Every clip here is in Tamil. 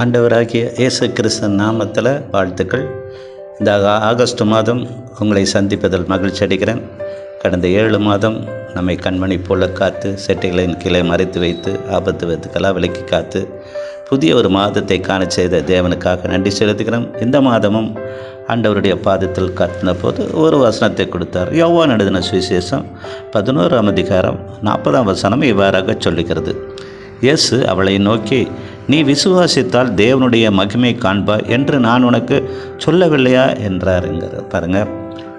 ஆண்டவராகிய இயேசு கிறிஸ்தன் நாமத்தில் வாழ்த்துக்கள். இந்த ஆகஸ்ட் மாதம் உங்களை சந்திப்பதில் மகிழ்ச்சி அடைகிறேன். கடந்த ஏழு மாதம் நம்மை கண்மணி போல காத்து செட்டைகளின் கீழே மறைத்து வைத்து ஆபத்து வித்துக்கெல்லாம் விலக்கி காத்து புதிய ஒரு மாதத்தை காண செய்த தேவனுக்காக நன்றி செலுத்துகிறோம் இந்த மாதமும் ஆண்டவருடைய பாதத்தில் கத்தின போது ஒரு வசனத்தை கொடுத்தார். யோவான் எழுதின சுவிசேஷம் பதினோராம் அதிகாரம் நாற்பதாம் வசனம் இவ்வாறாக சொல்லுகிறது. இயேசு அவளை நோக்கி நீ விசுவாசித்தால் தேவனுடைய மகிமை காண்பாய் என்று நான் உனக்கு சொல்லவில்லையா என்றாருங்கிற பாருங்க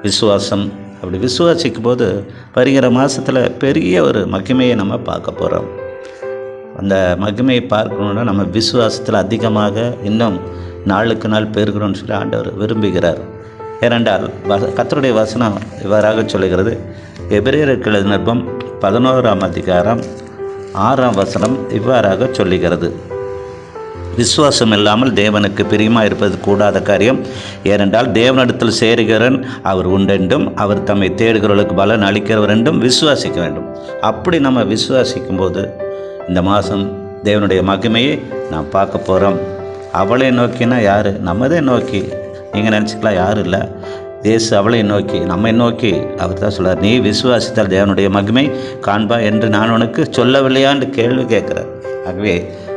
விசுவாசம். அப்படி விசுவாசிக்கும் போது வருகிற மாதத்தில் பெரிய ஒரு மகிமையை நம்ம பார்க்க போகிறோம் அந்த மகிமையை பார்க்கணுன்னா நம்ம விசுவாசத்தில் அதிகமாக இன்னும் நாளுக்கு நாள் பெருகிறோம்னு சொல்லி ஆண்டவர் விரும்புகிறார். ஏனென்றால் வச கத்தருடைய வசனம் இவ்வாறாக சொல்லுகிறது. எபிரேயருக்கு நிருபம் பதினோராம் அதிகாரம் ஆறாம் வசனம் இவ்வாறாக சொல்லுகிறது. விசுவாசம் இல்லாமல் தேவனுக்கு பிரியமாக இருப்பது கூடாத காரியம். ஏனென்றால் தேவனிடத்தில் சேருகிறன் அவர் உண்டென்றும் அவர் தம்மை தேடுகிறவர்களுக்கு பலன் அளிக்கிறவர் என்றும் விசுவாசிக்க வேண்டும். அப்படி நம்ம விசுவாசிக்கும் போது இந்த மாதம் தேவனுடைய மகிமையை நாம் பார்க்க போகிறோம் அவளை நோக்கினா யார்? நம்மதே நோக்கி. நீங்கள் நினச்சிக்கலாம் யாரும் இல்லை. தேசு அவளை நோக்கி நம்மை நோக்கி. அவர் தான் சொல்கிறார் நீ விசுவாசித்தால் தேவனுடைய மகிமை காண்பா என்று நான் உனக்கு சொல்லவில்லையான்னு கேள்வி கேட்குறார். ஆகவே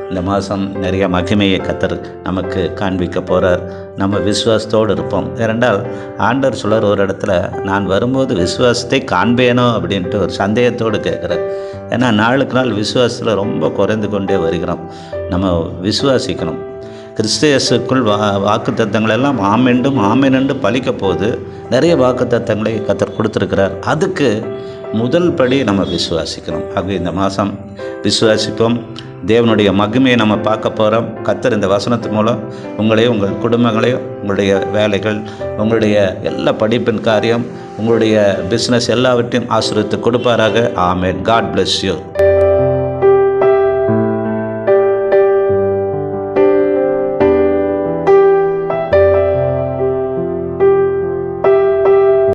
இந்த மாதம் நிறைய மகிமையை கத்தர் நமக்கு காண்பிக்க போகிறார் நம்ம விசுவாசத்தோடு இருப்போம். ஏனென்றால் ஆண்டர் சொல்கிற ஒரு இடத்துல நான் வரும்போது விசுவாசத்தை காண்பேனோ? அப்படின்ட்டு ஒரு சந்தேகத்தோடு கேட்குறார். ஏன்னா நாளுக்கு நாள் விசுவாசத்தில் ரொம்ப குறைந்து கொண்டே வருகிறோம். நம்ம விசுவாசிக்கணும். கிறிஸ்தேசுக்குள் வா வாக்கு தத்தங்களெல்லாம் ஆமென்றும் ஆமெனென்று பழிக்க போது நிறைய வாக்கு தத்தங்களை கத்தர் கொடுத்துருக்கிறார். அதுக்கு முதல் படி நம்ம விசுவாசிக்கணும். ஆகவே இந்த மாதம் விசுவாசிப்போம். தேவனுடைய மகிமையை நம்ம பார்க்க போகிறோம் கத்தர் இந்த வசனத்து மூலம் உங்களையும் உங்கள் குடும்பங்களையும் உங்களுடைய வேலைகள் உங்களுடைய எல்லா படிப்பின் காரியம் உங்களுடைய பிஸ்னஸ் எல்லாவற்றையும் ஆசிரியத்து கொடுப்பாராக. ஆமேன். God bless you